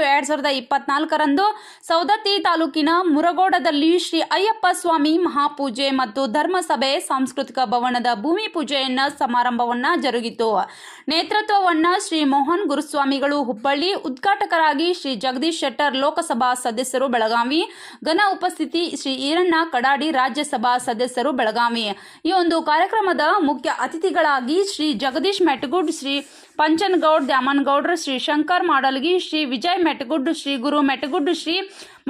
ಎರಡ್ ಸಾವಿರದ ಇಪ್ಪತ್ನಾಲ್ಕರಂದು ಸೌದತ್ತಿ ತಾಲೂಕಿನ ಮುರಗೋಡದಲ್ಲಿ ಶ್ರೀ ಅಯ್ಯಪ್ಪ ಸ್ವಾಮಿ ಮಹಾಪೂಜೆ ಮತ್ತು ಧರ್ಮಸಭೆ ಸಾಂಸ್ಕೃತಿಕ ಭವನದ ಭೂಮಿ ಪೂಜೆಯನ್ನ ಸಮಾರಂಭವನ್ನ ಜರುಗಿತು. ನೇತೃತ್ವವನ್ನ ಶ್ರೀ ಮೋಹನ್ ಗುರುಸ್ವಾಮಿಗಳು ಹುಬ್ಬಳ್ಳಿ, ಉದ್ಘಾಟಕರಾಗಿ ಶ್ರೀ ಜಗದೀಶ್ ಶೆಟ್ಟರ್ ಲೋಕಸಭಾ ಸದಸ್ಯರು ಬೆಳಗಾವಿ, ಘನ ಉಪಸ್ಥಿತಿ ಶ್ರೀ ಈರಣ್ಣ ಕಡಾಡಿ ರಾಜ್ಯಸಭಾ ಸದಸ್ಯರು ಬೆಳಗಾವಿ. ಈ ಒಂದು ಕಾರ್ಯಕ್ರಮದ ಮುಖ್ಯ ಅತಿಥಿಗಳಾಗಿ ಶ್ರೀ ಜಗದೀಶ್ ಮೆಟಗುಡ್, ಶ್ರೀ ಪಂಚನಗೌಡ್, ದ್ಯಾಮನಗೌಡ್ರ, ಶ್ರೀ ಶಂಕರ್ ಮಾಡಲ್ಗಿ, ಶ್ರೀ ವಿಜಯ್ ಮೆಟಗುಡ್ ಶ್ರೀ ಗುರು ಮೆಟಗುಡ್ಡು ಶ್ರೀ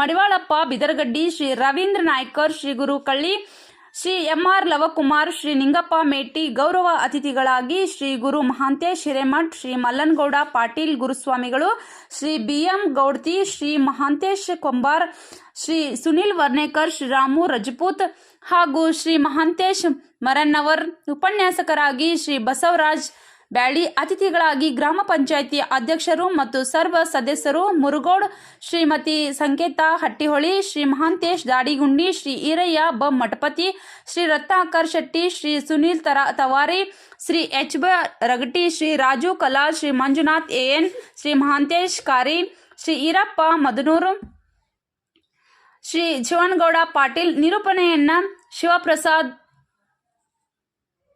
ಮಡಿವಾಳಪ್ಪ ಬಿದರಗಡ್ಡಿ ಶ್ರೀ ರವೀಂದ್ರ ನಾಯ್ಕರ್ ಶ್ರೀ ಗುರು ಕಳ್ಳಿ, ಶ್ರೀ ಎಂಆರ್ ಲವಕುಮಾರ್, ಶ್ರೀ ನಿಂಗಪ್ಪ ಮೇಟಿ, ಗೌರವ ಅತಿಥಿಗಳಾಗಿ ಶ್ರೀ ಗುರು ಮಹಾಂತೇಶ್ ಹಿರೇಮಠ್, ಶ್ರೀ ಮಲ್ಲನ್ಗೌಡ ಪಾಟೀಲ್ ಗುರುಸ್ವಾಮಿಗಳು, ಶ್ರೀ ಬಿಎಂ ಗೌಡ್ತಿ, ಶ್ರೀ ಮಹಾಂತೇಶ್ ಕೊಂಬಾರ್, ಶ್ರೀ ಸುನಿಲ್ ವರ್ಣೇಕರ್ ಶ್ರೀ ರಾಮು ರಜಪೂತ್ ಹಾಗೂ ಶ್ರೀ ಮಹಾಂತೇಶ್ ಮರನ್ನವರ್, ಉಪನ್ಯಾಸಕರಾಗಿ ಶ್ರೀ ಬಸವರಾಜ್ ಬ್ಯಾಳಿ ಅತಿಥಿಗಳಾಗಿ ಗ್ರಾಮ ಪಂಚಾಯಿತಿ ಅಧ್ಯಕ್ಷರು ಮತ್ತು ಸರ್ವ ಸದಸ್ಯರು ಮುರುಗೋಡ್, ಶ್ರೀಮತಿ ಸಂಕೇತ ಹಟ್ಟಿಹೊಳಿ, ಶ್ರೀ ಮಹಾಂತೇಶ್ ದಾಡಿಗುಂಡಿ, ಶ್ರೀ ಈರಯ್ಯ ಬ ಮಠಪತಿ, ಶ್ರೀ ರತ್ನಾಕರ್ ಶೆಟ್ಟಿ, ಶ್ರೀ ಸುನೀಲ್ ತರ ತವಾರಿ, ಶ್ರೀ ಎಚ್ ಬ ರಗಟಿ, ಶ್ರೀ ರಾಜು ಕಲಾ ಶ್ರೀ ಮಂಜುನಾಥ್ ಎಎನ್, ಶ್ರೀ ಮಹಾಂತೇಶ್ ಕಾರಿ, ಶ್ರೀ ಈರಪ್ಪ ಮದನೂರು, ಶ್ರೀ ಶಿವನಗೌಡ ಪಾಟೀಲ್ ನಿರೂಪಣೆಯನ್ನ ಶಿವಪ್ರಸಾದ್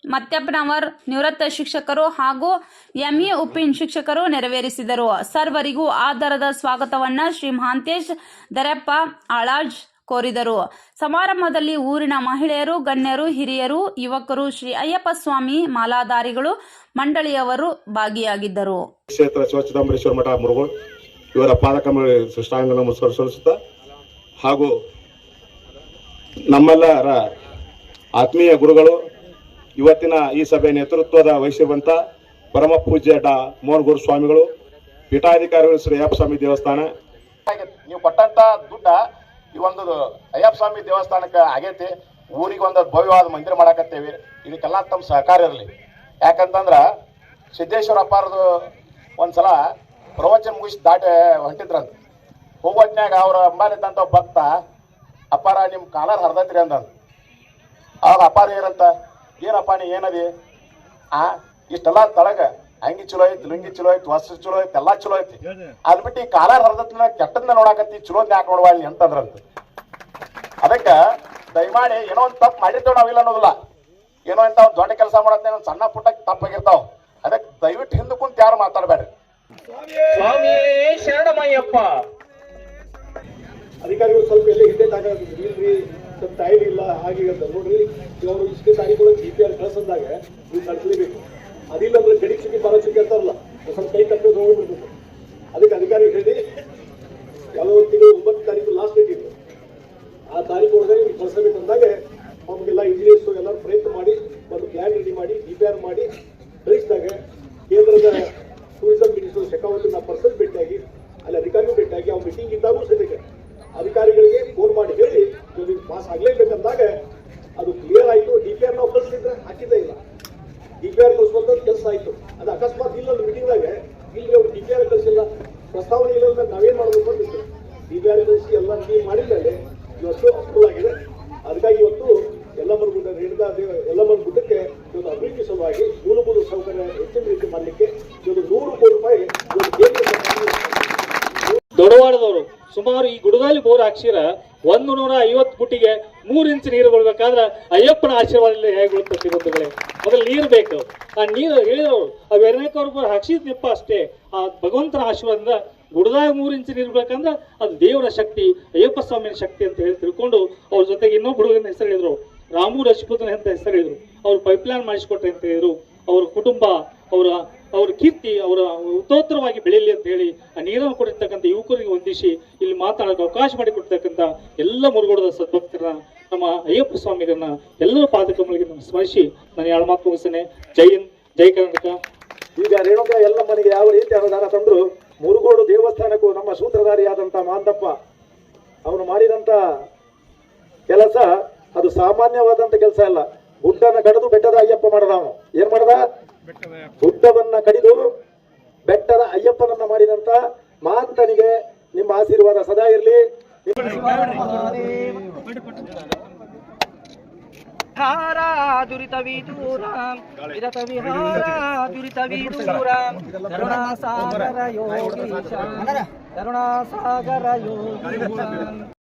ಮತ್ಯಪ್ಪನವರ್ ನಿವೃತ್ತ ಶಿಕ್ಷಕರು ಹಾಗೂ ಎಂಇ ಉಪ್ಪಿನ್ ಶಿಕ್ಷಕರು ನೆರವೇರಿಸಿದರು. ಸರ್ವರಿಗೂ ಆಧಾರದ ಸ್ವಾಗತವನ್ನ ಶ್ರೀ ಮಹಾಂತೇಶ್ ದರೆಪ್ಪ ಆಳಾಜ್ ಕೋರಿದರು. ಸಮಾರಂಭದಲ್ಲಿ ಊರಿನ ಮಹಿಳೆಯರು, ಗಣ್ಯರು, ಹಿರಿಯರು, ಯುವಕರು, ಶ್ರೀ ಅಯ್ಯಪ್ಪ ಸ್ವಾಮಿ ಮಾಲಾಧಾರಿಗಳು, ಮಂಡಳಿಯವರು ಭಾಗಿಯಾಗಿದ್ದರು. ಕ್ಷೇತ್ರ ಶಿವಚಿದಂಬರೇಶ್ವರ ಮಠ ಮುರುಗೋಳ್ ಇವರ ಪಾದಕ ಹಾಗೂ ನಮ್ಮೆಲ್ಲರ ಆತ್ಮೀಯ ಗುರುಗಳು ಇವತ್ತಿನ ಈ ಸಭೆ ನೇತೃತ್ವದ ವಹಿಸಿರುವಂತ ಪರಮ ಪೂಜ್ಯ ಡಾ. ಮೋಹನ್ ಗುರು ಸ್ವಾಮಿಗಳು ಪೀಠಾಧಿಕಾರಿಗಳು ಶ್ರೀ ಅಯ್ಯಪ್ಪ ಸ್ವಾಮಿ ದೇವಸ್ಥಾನ. ನೀವು ಕೊಟ್ಟಂತ ದುಡ್ಡ ಈ ಒಂದು ಅಯ್ಯಪ್ಪ ಸ್ವಾಮಿ ದೇವಸ್ಥಾನಕ್ಕೆ ಆಗೈತಿ. ಊರಿಗೆ ಒಂದು ಭವ್ಯವಾದ ಮಂದಿರ ಮಾಡಾಕತ್ತೇವಿ. ಇದಕ್ಕೆಲ್ಲ ತಮ್ಮ ಸಹಕಾರ ಇರಲಿ. ಯಾಕಂತಂದ್ರ ಸಿದ್ದೇಶ್ವರ ಅಪ್ಪಾರದು ಒಂದ್ಸಲ ಪ್ರವಚನ ಮುಗಿಸಿ ದಾಟಿ ಹೊಂಟಿದ್ರಂತ. ಹೋಗೋಟ್ನಾಗ ಅವ್ರ ಅಂಬಾನಿದ್ದಂತ ಒಬ್ಬ ಭಕ್ತ, ಅಪ್ಪಾರ ನಿಮ್ಮ ಕಾಲರ್ ಹರ್ದತ್ರಿ ಅಂದ ಅವಾಗ ಅಪ್ಪಾರ ಏನಂತ ಏನಪ್ಪ ನೀ ಏನದಿ? ಆ ಇಷ್ಟೆಲ್ಲ ತಳಗ ಅಂಗಿ ಚಲೋ ಐತಿ ಲುಂಗಿ ಚಲೋ ಐತಿ ವಸ್ತ್ರ ಚಲೋ ಐತಿ ಎಲ್ಲಾ ಚಲೋ ಐತಿ. ಅದ್ ಬಿಟ್ಟು ಈ ಕಾಲಾರ್ ಹರ್ದತ್ನ ಕೆಟ್ಟದ್ನ ನೋಡಾಕತ್ತಿ ಚಲೋ ಯಾಕೆ ಅಲ್ಲಿ ಅಂತಂದ್ರಂತ. ಅದಕ್ಕ ದಯಮಾಡಿ ಏನೋ ಒಂದ್ ತಪ್ಪು ಮಾಡಿರ್ತೇವೆ ನಾವಿಲ್ಲ ಅನ್ನೋದಿಲ್ಲ. ಏನೋ ಇಂತ ಒಂದ್ ದೊಡ್ಡ ಕೆಲಸ ಮಾಡತ್ತೆ ಒಂದ್ ಸಣ್ಣ ಪುಟ್ಟ ತಪ್ಪಾಗಿರ್ತಾವ. ಅದಕ್ಕೆ ದಯವಿಟ್ಟು ಹಿಂದೆ ಕುಂತ ಯಾರು ಮಾತಾಡಬೇಡ್ರಿ. ಶರಣಮಯ್ಯಪ್ಪ. ಅಧಿಕಾರಿಗಳು ಸ್ವಲ್ಪ ಎಲ್ಲಿ ಹಿಂದೆ ಟೈಮ್ ಇಲ್ಲ, ಹಾಗೆ ಅಂತ ನೋಡ್ರಿ, ಇವರು ಇಷ್ಟೇ ತಾರೀಕು ಜಿ ಪಿ ಆರ್ ಕಳ್ಸಂದಾಗ ನೀವು ಕಳ್ಸಲೇಬೇಕು. ಅದಿಲ್ಲ ಅಂದ್ರೆ ಗಡಿ ಚುಕ್ಕಿ ಬರೋ ಚುಕ್ಕಿ ಅಂತಾರಲ್ಲ ಸ್ವಲ್ಪ ಕೈ ತಪ್ಪಿ ಹೋಗ್ಬಿಡ್ಬೇಕು ಅದಕ್ಕೆ ಅಧಿಕಾರಿ ಹೇಳಿ ಯಾವ ತಿಂಗಳು ಒಂಬತ್ತು ತಾರೀಕು ಲಾಸ್ಟ್ ಡೇಟ್ ಇತ್ತು. ಆ ತಾರೀಕು ಒಳಗೆ ನೀವು ಕಳ್ಸಬೇಕು ಅಂದಾಗ ಅವ್ರಿಗೆಲ್ಲ ಇಂಜಿನಿಯರ್ಸ್ ಎಲ್ಲರೂ ಪ್ರಯತ್ನ ಮಾಡಿ, ಒಂದು ಪ್ಲಾನ್ ರೆಡಿ ಮಾಡಿ ಜಿ ಪಿ ಆರ್ ಮಾಡಿ ಕಳಿಸಿದಾಗ ಕೇಂದ್ರದ ಟೂರಿಸಂ ಮಿನಿಸ್ಟರ್ ಶೆಖಾವತ್ ಪರ್ಸನ್ ಭೇಟಿಯಾಗಿ, ಅಲ್ಲಿ ಅಧಿಕಾರಿಗೂ ಭೇಟಿಯಾಗಿ, ಅವ್ರ ಮೀಟಿಂಗ್ ಇದ್ದಾಗೂ ಸದ್ಯಕ್ಕೆ ಅಧಿಕಾರಿಗಳಿಗೆ ಫೋನ್ ಮಾಡಿ ಹೇಳಿ ಇದು ಪಾಸ್ ಆಗ್ಲೇಬೇಕಂದಾಗ ಅದು ಕ್ಲಿಯರ್ ಆಯ್ತು. ಡಿ ಪಿ ಆರ್ ನಾವು ಕಳಿಸಿದ್ರೆ ಹಾಕಿದ್ದೇ ಇಲ್ಲ. ಡಿ ಪಿ ಆರ್ ಕಳಿಸುವಂತ ಕೆಲಸ ಆಯ್ತು. ಅದು ಅಕಸ್ಮಾತ್ ಇಲ್ಲ ಮೀಟಿಂಗ್ದಾಗ ಇಲ್ಲಿ ಅವ್ರು ಡಿ ಪಿ ಆರ್ ಕಳಿಸಿಲ್ಲ. ಪ್ರಸ್ತಾವನೆ ಇಲ್ಲ ಅಂದ್ರೆ ನಾವೇನ್ ಮಾಡಬೇಕು ಅಂತ ಡಿ ಪಿ ಆರ್ ಕಳಿಸಿ ಎಲ್ಲ ಟೀಮ್ ಮಾಡಿದ್ಮೇಲೆ ಇವತ್ತು ಅಪ್ರೂವ್ ಆಗಿದೆ ಅದಕ್ಕಾಗಿ ಇವತ್ತು ಎಲ್ಲಮ್ಮನ ಗುಡ್ಡ ರೇಣುಕಾ ದೇವ ಎಲ್ಲಮ್ಮನ ಗುಡ್ಡಕ್ಕೆ ಇವತ್ತು ಅಭಿವೃದ್ಧಿ ಸಲುವಾಗಿ ಮೂಲಭೂತ ಸೌಕರ್ಯ ಹೆಚ್ಚಿನ ರೀತಿ ಮಾಡಲಿಕ್ಕೆ ಇವತ್ತು ನೂರು ಕೋಟಿ ರೂಪಾಯಿ ಇವತ್ತು ಕೇಂದ್ರ ಸರ್ಕಾರ ದೊಡವಾಡದವರು ಸುಮಾರು ಬೋರ್ ಹಾಕ್ಸಿರ ಒಂದು ನೂರ ಐವತ್ತು ಪುಟ್ಟಿಗೆ ಮೂರು ಇಂಚ್ ನೀರು ಬರ್ಬೇಕಾದ್ರೆ ಅಯ್ಯಪ್ಪನ ಆಶೀರ್ವಾದದಲ್ಲಿ ಹೇಗೆ ಬೀಳ್ತದೆ ಬಂಧುಗಳೇ ಅದ್ರಲ್ಲಿ ನೀರು ಬೇಕು. ಆ ನೀರು ಹೇಳಿದವರು, ಆ ಎರಡನೇಕವ್ರ ಹಾಕ್ಸಿದ್ನಪ್ಪ ನೆಪ ಅಷ್ಟೇ. ಆ ಭಗವಂತನ ಆಶೀರ್ವಾದದಿಂದ ಗುಡದಾಗ ಮೂರು ಇಂಚ್ ನೀರು ಬೇಕಂದ್ರೆ ಅದು ದೇವರ ಶಕ್ತಿ, ಅಯ್ಯಪ್ಪ ಸ್ವಾಮಿಯ ಶಕ್ತಿ ಅಂತ ಹೇಳಿ ತಿಳ್ಕೊಂಡು ಅವ್ರ ಜೊತೆಗೆ ಇನ್ನೊಬ್ಬ ಹುಡುಗನ ಹೆಸರು ಹೇಳಿದ್ರು. ರಾಮು ರಜಪೂತನ ಅಂತ ಹೆಸರು ಹೇಳಿದ್ರು. ಅವ್ರು ಪೈಪ್ಲೈನ್ ಮಾಡಿಸ್ಕೊಟ್ರೆ ಅಂತ ಹೇಳಿದ್ರು. ಅವ್ರ ಕುಟುಂಬ ಅವರ, ಅವ್ರ ಕೀರ್ತಿ, ಅವರ ಉತ್ತೋತ್ತರವಾಗಿ ಬೆಳೀಲಿ ಅಂತ ಹೇಳಿ ಆ ನೀರನ್ನು ಕೊಟ್ಟಿರ್ತಕ್ಕಂಥ ಯುವಕರಿಗೆ ಹೊಂದಿಸಿ ಇಲ್ಲಿ ಮಾತಾಡೋಕೆ ಅವಕಾಶ ಮಾಡಿಕೊಡ್ತಕ್ಕಂಥ ಎಲ್ಲ ಮುರುಗೋಡದ ಸದ್ಭಕ್ತರ ನಮ್ಮ ಅಯ್ಯಪ್ಪ ಸ್ವಾಮಿಗಳನ್ನ, ಎಲ್ಲರ ಪಾದಕಮಲಿಗೆ ನಮ್ಮ ಸ್ಮರಿಸಿ ನಾನು ಎರಡು ಮಾತು ಮುಗಿಸ್ತೇನೆ. ಜೈ ಹಿಂದ್, ಜೈ ಕರ್ನಾಟಕ. ಈಗ ರೇಣುಕ ಮನೆಗೆ ಯಾವ ರೀತಿ ಅನುದಾನ ತಂದ್ರು, ಮುರುಗೋಡು ದೇವಸ್ಥಾನಕ್ಕೂ ನಮ್ಮ ಸೂತ್ರಧಾರಿಯಾದಂತ ಮಾಂದಪ್ಪ, ಅವನು ಮಾಡಿದಂತ ಕೆಲಸ ಅದು ಸಾಮಾನ್ಯವಾದಂತ ಕೆಲಸ ಅಲ್ಲ. ಗುಡ್ಡನ ಕಡಿದು ಬೆಟ್ಟದ ಅಯ್ಯಪ್ಪ ಮಾಡದ ಅವನು. ಏನ್ ಮಾಡದ? ಗುಡ್ಡವನ್ನ ಕಡಿದು ಬೆಟ್ಟದ ಅಯ್ಯಪ್ಪನನ್ನ ಮಾಡಿದಂತ ಮಾಂತನಿಗೆ ನಿಮ್ಮ ಆಶೀರ್ವಾದ ಸದಾ ಇರಲಿ. ಹಾರಾ ಸಾಗರ ಯೋಗ ಸಾಗರ ಯೋಗೀಶ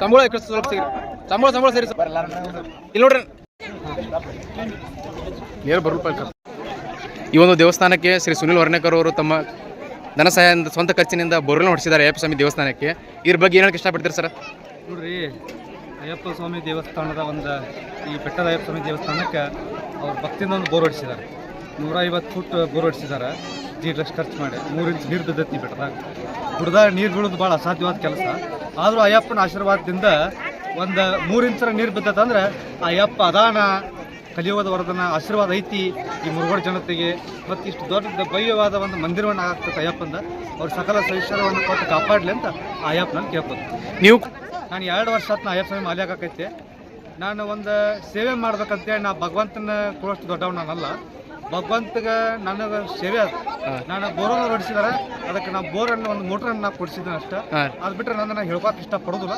ಸಂಬಳ ಸ್ವಲ್ಪ ಸಿಗ್ರಿ. ಸಂಬಳ ಸಂಬಳ ಸೇರಿ ಇಲ್ಲಿ ನೋಡ್ರಿ. ನೇರ ಈ ಒಂದು ದೇವಸ್ಥಾನಕ್ಕೆ ಶ್ರೀ ಸುನಿಲ್ ವರ್ಣೇಕರ್ ಅವರು ತಮ್ಮ ಧನ ಸಹಾಯದಿಂದ ಸ್ವಂತ ಖರ್ಚಿನಿಂದ ಬೋರ್ವೆಲ್ ಹೊಡಿಸಿದ್ದಾರೆ ಅಯ್ಯಪ್ಪ ಸ್ವಾಮಿ ದೇವಸ್ಥಾನಕ್ಕೆ. ಇದ್ರ ಬಗ್ಗೆ ಏನು ಹೇಳಕ್ಕೆ ಇಷ್ಟಪಡ್ತೀರಿ ಸರ್? ನೋಡ್ರಿ, ಅಯ್ಯಪ್ಪ ಸ್ವಾಮಿ ದೇವಸ್ಥಾನದ ಒಂದು ಈ ಬೆಟ್ಟದ ಅಯ್ಯಪ್ಪ ಸ್ವಾಮಿ ದೇವಸ್ಥಾನಕ್ಕೆ ಅವ್ರ ಭಕ್ತಿಯಿಂದ ಒಂದು ಬೋರ್ ಹೊಡಿಸಿದ್ದಾರೆ. ನೂರ ಐವತ್ತು ಫುಟ್ ಬೋರ್ ಹೊಡಿಸಿದ್ದಾರೆ. ಜೀಡ್ ಲಕ್ಷ ಖರ್ಚು ಮಾಡಿ. ಮೂರು ಇಂಚ್ ನೀರು ಬಿದ್ದೈತಿ ಬೆಟ್ಟದಾಗ. ಗುಡ್ದಾಗ ನೀರು ಬೀಳೋದು ಭಾಳ ಅಸಾಧ್ಯವಾದ ಕೆಲಸ. ಆದರೂ ಅಯ್ಯಪ್ಪನ ಆಶೀರ್ವಾದದಿಂದ ಒಂದು ಮೂರು ಇಂಚರ ನೀರು ಬಿದ್ದತಂದ್ರೆ ಅಯ್ಯಪ್ಪ ಅದಾನ ಕಲಿಯುಗದ ವರದನ ಆಶೀರ್ವಾದ ಐತಿ ಈ ಮುರುಗೋಡು ಜನತೆಗೆ. ಮತ್ತು ಇಷ್ಟು ದೊಡ್ಡ ಭವ್ಯವಾದ ಒಂದು ಮಂದಿರವನ್ನು ಆಗ್ತದೆ ಅಯ್ಯಪ್ಪಂದ. ಅವ್ರ ಸಕಲ ಸೈಶ್ವರ್ಯವನ್ನು ಕೊಟ್ಟು ಕಾಪಾಡಲಿ ಅಂತ ಆ ಅಯ್ಯಪ್ಪನ ಕೇಳ್ಬೋದು. ನೀವು ನಾನು ಎರಡು ವರ್ಷ ಆತ್ನ ಅಯ್ಯಪ್ಪ ಸ್ವಾಮಿ ಮಾಲೆ ಹಾಕೈತೆ. ನಾನು ಒಂದು ಸೇವೆ ಮಾಡ್ಬೇಕಂತೇಳಿ ನಾ ಭಗವಂತನ ಕೊಡೋಷ್ಟು ದೊಡ್ಡವ್ ನಾನಲ್ಲ ಭಗವಂತಗೆ ನನಗೆ ಸೇವೆ ಅದು. ನಾನು ಬೋರನ್ನು ಹೊಡಿಸಿದಾರೆ ಅದಕ್ಕೆ ನಾ ಬೋರನ್ನು ಒಂದು ಮೋಟರ್ ಅನ್ನ ಕೊಡಿಸಿದ್ದೇನೆ ಅಷ್ಟೇ. ಅದು ಬಿಟ್ಟರೆ ನಾನು ಹೇಳ್ಕೊಕ್ ಇಷ್ಟ ಪಡೋದಿಲ್ಲ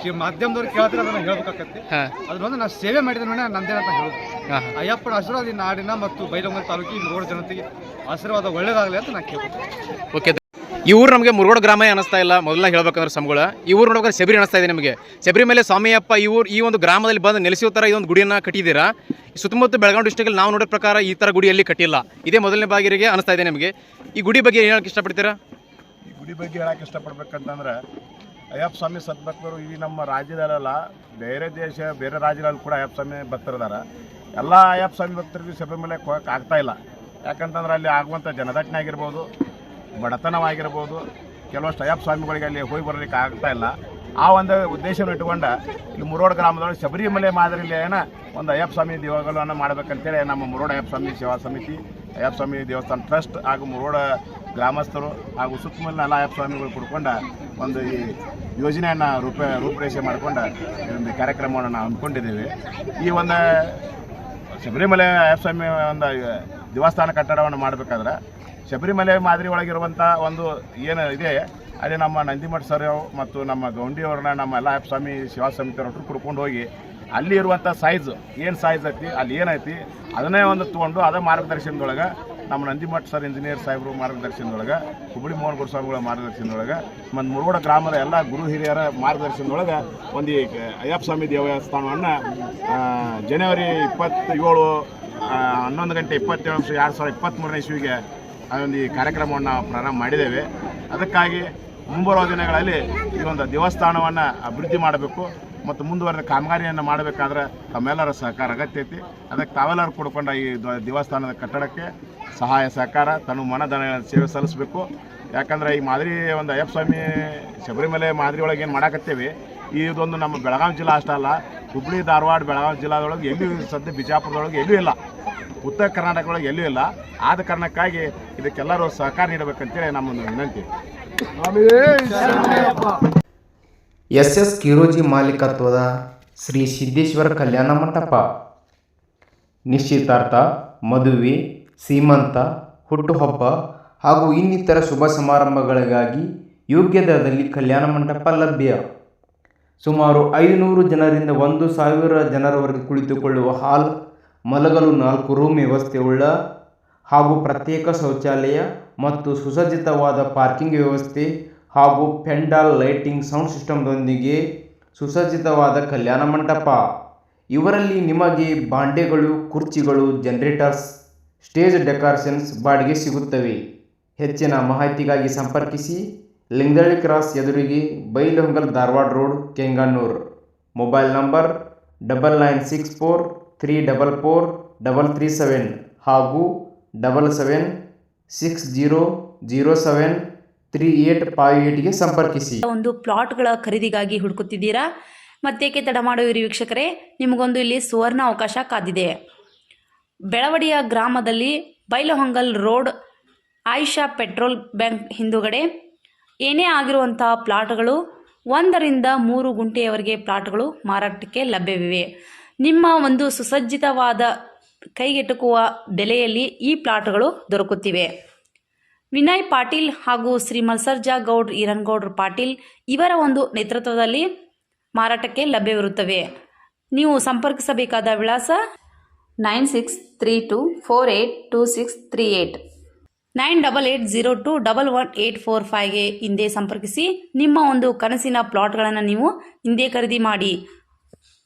ಈ ಮಾಧ್ಯಮದವ್ರು ಕೇಳಿದ್ರೆ ಅದನ್ನ ಹೇಳ್ಬೇಕಾಕತಿ ಅದ್ರ ಅದ್ರೊಂದು ನಾನು ಸೇವೆ ಮಾಡಿದ ಮೇಲೆ ನಂದೇನಂತ ಹೇಳೋದು ಅಯ್ಯಪ್ಪ ಅಯ್ಯಪ್ಪನ ಆಶೀರ್ವಾದ ಈ ನಾಡಿನ ಮತ್ತು ಬೈಲೊಂಗಲ್ ತಾಲೂಕಿನ ರೋಡ್ ಜನತೆಗೆ ಆಶೀರ್ವಾದ ಒಳ್ಳೇದಾಗಲಿ ಅಂತ ನಾನು ಕೇಳ್ತೀನಿ ಓಕೆ. ಈ ಊರು ನಮಗೆ ಮುರುಗೋಡು ಗ್ರಾಮ ಅನಿಸ್ತಾ ಇಲ್ಲ. ಮೊದಲನೇ ಹೇಳ್ಬೇಕಂದ್ರೆ ಸಮಗಳ. ಈ ಊರು ನೋಡ್ಬೇಕಾದ್ರೆ ಶಬರಿ ಅನಿಸ್ತಾ ಇದೆ ನಿಮಗೆ. ಶಬರಿ ಮೇಲೆ ಸ್ವಾಮಿಯಪ್ಪ ಈ ಊರು ಈ ಒಂದು ಗ್ರಾಮದಲ್ಲಿ ಬಂದು ನೆಲೆಸಿರೋ ಥರ ಈ ಒಂದು ಗುಡಿಯನ್ನು ಕಟ್ಟಿದ್ದೀರಾ? ಸುತ್ತಮುತ್ತ ಬೆಳಗಾವಿ ಡಿಸ್ಟಿಕಲ್ಲಿ ನಾವು ನೋಡೋ ಪ್ರಕಾರ ಈ ಥರ ಗುಡಿಯಲ್ಲಿ ಕಟ್ಟಿಲ್ಲ. ಇದೇ ಮೊದಲನೇ ಬಾಗಿರಿಗೆ ಅನಿಸ್ತಾ ಇದೆ ನಿಮಗೆ. ಈ ಗುಡಿ ಬಗ್ಗೆ ಏನು ಹೇಳಕ್ಕೆ ಇಷ್ಟಪಡ್ತೀರಾ? ಈ ಗುಡಿ ಬಗ್ಗೆ ಹೇಳಕ್ಕೆ ಇಷ್ಟಪಡ್ಬೇಕಂತಂದ್ರೆ, ಅಯ್ಯಪ್ಪ ಸ್ವಾಮಿ ಸದ್ಭಕ್ತರು ಈ ನಮ್ಮ ರಾಜ್ಯದಲ್ಲ ಬೇರೆ ದೇಶ, ಬೇರೆ ರಾಜ್ಯಗಳಲ್ಲಿ ಕೂಡ ಅಯ್ಯಪ್ಪ ಸ್ವಾಮಿ ಭಕ್ತರಿದ್ದಾರೆ. ಎಲ್ಲ ಅಯ್ಯಪ್ಪ ಸ್ವಾಮಿ ಭಕ್ತರಿಗೂ ಶಬರಿಮಲೆ ಹೋಗಕ್ಕೆ ಇಲ್ಲ. ಯಾಕಂತಂದ್ರೆ ಅಲ್ಲಿ ಆಗುವಂಥ ಜನದಟ್ಟಣೆ ಆಗಿರ್ಬೋದು ಬಡತನವಾಗಿರ್ಬೋದು ಕೆಲವಷ್ಟು ಅಯ್ಯಪ್ಪ ಸ್ವಾಮಿಗಳಿಗೆ ಅಲ್ಲಿ ಹೋಗಿ ಬರಲಿಕ್ಕೆ ಆಗ್ತಾ ಇಲ್ಲ. ಆ ಒಂದು ಉದ್ದೇಶವನ್ನು ಇಟ್ಟುಕೊಂಡ ಇಲ್ಲಿ ಮುರೋಡ್ ಗ್ರಾಮದೊಳಗೆ ಶಬರಿಮಲೆ ಮಾದರಿಯಲ್ಲಿ ಏನ ಒಂದು ಅಯ್ಯಪ್ಪ ಸ್ವಾಮಿ ದೇವಗಳನ್ನು ಮಾಡಬೇಕಂತೇಳಿ ನಮ್ಮ ಮುರೋಡ್ ಅಯ್ಯಪ್ಪ ಸ್ವಾಮಿ ಸೇವಾ ಸಮಿತಿ, ಅಯ್ಯಪ್ಪ ಸ್ವಾಮಿ ದೇವಸ್ಥಾನ ಟ್ರಸ್ಟ್ ಹಾಗೂ ಮುರೋಡ ಗ್ರಾಮಸ್ಥರು ಹಾಗೂ ಸುತ್ತಮುತ್ತಲಿನ ಎಲ್ಲ ಅಯ್ಯಪ್ಪ ಸ್ವಾಮಿಗಳು ಕುಡ್ಕೊಂಡ ಒಂದು ಈ ಯೋಜನೆಯನ್ನು ರೂಪ, ರೂಪರೇಷೆ ಮಾಡ್ಕೊಂಡು ಒಂದು ಕಾರ್ಯಕ್ರಮವನ್ನು ನಾವು ಹಮ್ಮಿಕೊಂಡಿದ್ದೇವೆ. ಈ ಒಂದು ಶಬರಿಮಲೆ ಅಯ್ಯಪ್ಪ ಸ್ವಾಮಿ ಒಂದು ದೇವಸ್ಥಾನ ಕಟ್ಟಡವನ್ನು ಮಾಡಬೇಕಾದ್ರೆ ಶಬರಿಮಲೆ ಮಾದರಿ ಒಳಗಿರುವಂಥ ಒಂದು ಏನು ಇದೆ, ಅಲ್ಲಿ ನಮ್ಮ ನಂದಿಮಠ ಸರ್ ಮತ್ತು ನಮ್ಮ ಗೌಂಡಿಯವ್ರನ್ನ ನಮ್ಮ ಎಲ್ಲ ಸ್ವಾಮಿ ಶಿವ ಸಮಿತಿ ಒಟ್ಟರು ಕುಡ್ಕೊಂಡು ಹೋಗಿ ಅಲ್ಲಿ ಇರುವಂಥ ಸೈಜ್ ಏನು ಸೈಜ್ ಐತಿ, ಅಲ್ಲಿ ಏನೈತಿ ಅದನ್ನೇ ಒಂದು ತೊಗೊಂಡು ಅದೇ ಮಾರ್ಗದರ್ಶನದೊಳಗೆ ನಮ್ಮ ನಂದಿಮಠ ಸರ್ ಇಂಜಿನಿಯರ್ ಸಾಹೇಬರು ಮಾರ್ಗದರ್ಶನದೊಳಗೆ ಹುಬ್ಬಳ್ಳಿ ಮೋಹನ್ ಗುರುಸ್ವಾಮಿಗಳ ಮಾರ್ಗದರ್ಶನದೊಳಗೆ, ಮತ್ತು ಮುರುಗೋಡ ಗ್ರಾಮದ ಎಲ್ಲ ಗುರು ಹಿರಿಯರ ಮಾರ್ಗದರ್ಶನದೊಳಗೆ ಒಂದು ಅಯ್ಯಪ್ಪ ಸ್ವಾಮಿ ದೇವಸ್ಥಾನವನ್ನು ಜನವರಿ ಇಪ್ಪತ್ತೇಳು ಹನ್ನೊಂದು ಗಂಟೆ ಇಪ್ಪತ್ತೇಳು, ಎರಡು ಸಾವಿರದ ಇಪ್ಪತ್ತ್ಮೂರನೇ ಇಸ್ವಿಗೆ ಒಂದು ಈ ಕಾರ್ಯಕ್ರಮವನ್ನು ಪ್ರಾರಂಭ ಮಾಡಿದ್ದೇವೆ. ಅದಕ್ಕಾಗಿ ಮುಂಬರುವ ದಿನಗಳಲ್ಲಿ ಈ ಒಂದು ದೇವಸ್ಥಾನವನ್ನು ಅಭಿವೃದ್ಧಿ ಮಾಡಬೇಕು ಮತ್ತು ಮುಂದುವರೆದ ಕಾಮಗಾರಿಯನ್ನು ಮಾಡಬೇಕಾದ್ರೆ ತಮ್ಮೆಲ್ಲರ ಸಹಕಾರ ಅಗತ್ಯ ಐತಿ. ಅದಕ್ಕೆ ತಾವೆಲ್ಲರೂ ಕೊಡ್ಕೊಂಡ ಈ ದೇವಸ್ಥಾನದ ಕಟ್ಟಡಕ್ಕೆ ಸಹಾಯ, ಸಹಕಾರ ತನ್ನ ಮನದನ ಸೇವೆ ಸಲ್ಲಿಸಬೇಕು. ಯಾಕಂದ್ರೆ ಈ ಮಾದರಿ ಒಂದು ಅಯ್ಯಪ್ಪ ಸ್ವಾಮಿ ಶಬರಿಮಲೆ ಮಾದರಿ ಒಳಗೆ ಏನು ಮಾಡಾಕತ್ತೇವೆ, ಇದೊಂದು ನಮ್ಮ ಬೆಳಗಾವಿ ಜಿಲ್ಲಾ ಅಷ್ಟೇ ಅಲ್ಲ ಹುಬ್ಳಿ, ಧಾರವಾಡ, ಬೆಳಗಾವಿ ಜಿಲ್ಲಾದೊಳಗೆ ಎಲ್ಲೂ ಸದ್ಯ ಬಿಜಾಪುರದೊಳಗೆ ಎಲ್ಲೂ ಇಲ್ಲ. ಉತ್ತರ ಕರ್ನಾಟಕದೊಳಗೆ ಎಲ್ಲೂ ಇಲ್ಲ. ಆದ ಕಾರಣಕ್ಕಾಗಿ ಇದಕ್ಕೆಲ್ಲರೂ ಸಹಕಾರ ನೀಡಬೇಕಂತೇಳಿ ನಮ್ಮೊಂದು ವಿನಂತಿ. ಎಸ್ ಎಸ್ ಕಿರೋಜಿ ಮಾಲೀಕತ್ವದ ಶ್ರೀ ಸಿದ್ದೇಶ್ವರ ಕಲ್ಯಾಣ ಮಂಟಪ. ನಿಶ್ಚಿತಾರ್ಥ, ಮದುವೆ, ಸೀಮಂತ, ಹುಟ್ಟುಹಬ್ಬ ಹಾಗೂ ಇನ್ನಿತರ ಶುಭ ಸಮಾರಂಭಗಳಿಗಾಗಿ ಯೋಗ್ಯ ದರದಲ್ಲಿ ಕಲ್ಯಾಣ ಮಂಟಪ ಲಭ್ಯ. ಸುಮಾರು ಐದುನೂರು ಜನರಿಂದ ಒಂದು ಸಾವಿರ ಜನರವರೆಗೆ ಕುಳಿತುಕೊಳ್ಳುವ ಹಾಲ್, ಮಲಗಲು ನಾಲ್ಕು ರೂಮ್ ವ್ಯವಸ್ಥೆಯುಳ್ಳ ಹಾಗೂ ಪ್ರತ್ಯೇಕ ಶೌಚಾಲಯ ಮತ್ತು ಸುಸಜ್ಜಿತವಾದ ಪಾರ್ಕಿಂಗ್ ವ್ಯವಸ್ಥೆ ಹಾಗೂ ಪೆಂಡಾಲ್ ಲೈಟಿಂಗ್ ಸೌಂಡ್ ಸಿಸ್ಟಮ್ದೊಂದಿಗೆ ಸುಸಜ್ಜಿತವಾದ ಕಲ್ಯಾಣ ಮಂಟಪ. ಇವರಲ್ಲಿ ನಿಮಗೆ ಬಾಂಡೆಗಳು, ಕುರ್ಚಿಗಳು, ಜನರೇಟರ್ಸ್, ಸ್ಟೇಜ್ ಡೆಕೋರೇಷನ್ಸ್ ಬಾಡಿಗೆ ಸಿಗುತ್ತವೆ. ಹೆಚ್ಚಿನ ಮಾಹಿತಿಗಾಗಿ ಸಂಪರ್ಕಿಸಿ. ಲಿಂಗದಳ್ಳಿ ಕ್ರಾಸ್ ಎದುರಿಗೆ Bailhongal Dharwad road Kengannur mobile number double nine six four three double four double three seven ಹಾಗೂ double seven six zero zero seven three eight five ಏಟ್ಗೆ ಸಂಪರ್ಕಿಸಿ. ಒಂದು ಪ್ಲಾಟ್ಗಳ ಖರೀದಿಗಾಗಿ ಹುಡುಕುತ್ತಿದ್ದೀರಾ? ಮತ್ತೇಕೆ ತಡ ಮಾಡುವಿರಿ ವೀಕ್ಷಕರೇ? ನಿಮಗೊಂದು ಇಲ್ಲಿ ಸುವರ್ಣ ಅವಕಾಶ ಕಾದಿದೆ. ಬೆಳವಡಿಯ ಗ್ರಾಮದಲ್ಲಿ Bailhongal road, Ayesha petrol bank ಹಿಂದುಗಡೆ ಏನೇ ಆಗಿರುವಂತಹ ಪ್ಲಾಟ್ಗಳು ಒಂದರಿಂದ ಮೂರು ಗುಂಟೆಯವರೆಗೆ ಪ್ಲಾಟ್ಗಳು ಮಾರಾಟಕ್ಕೆ ಲಭ್ಯವಿವೆ. ನಿಮ್ಮ ಒಂದು ಸುಸಜ್ಜಿತವಾದ ಕೈಗೆಟುಕುವ ಬೆಲೆಯಲ್ಲಿ ಈ ಪ್ಲಾಟ್ಗಳು ದೊರಕುತ್ತಿವೆ. ವಿನಯ್ ಪಾಟೀಲ್ ಹಾಗೂ ಶ್ರೀ ಮಲ್ಸರ್ಜಾ ಗೌಡ್ ಈರನ್ಗೌಡ್ರ ಪಾಟೀಲ್ ಇವರ ಒಂದು ನೇತೃತ್ವದಲ್ಲಿ ಮಾರಾಟಕ್ಕೆ ಲಭ್ಯವಿರುತ್ತವೆ. ನೀವು ಸಂಪರ್ಕಿಸಬೇಕಾದ ವಿಳಾಸ nine six three two four eight two six three eight nine double eight zero two double one eight four ಫೈವ್ಗೆ ಹಿಂದೆ ಸಂಪರ್ಕಿಸಿ ನಿಮ್ಮ ಒಂದು ಕನಸಿನ ಪ್ಲಾಟ್ಗಳನ್ನು ನೀವು ಹಿಂದೆ ಖರೀದಿ ಮಾಡಿ.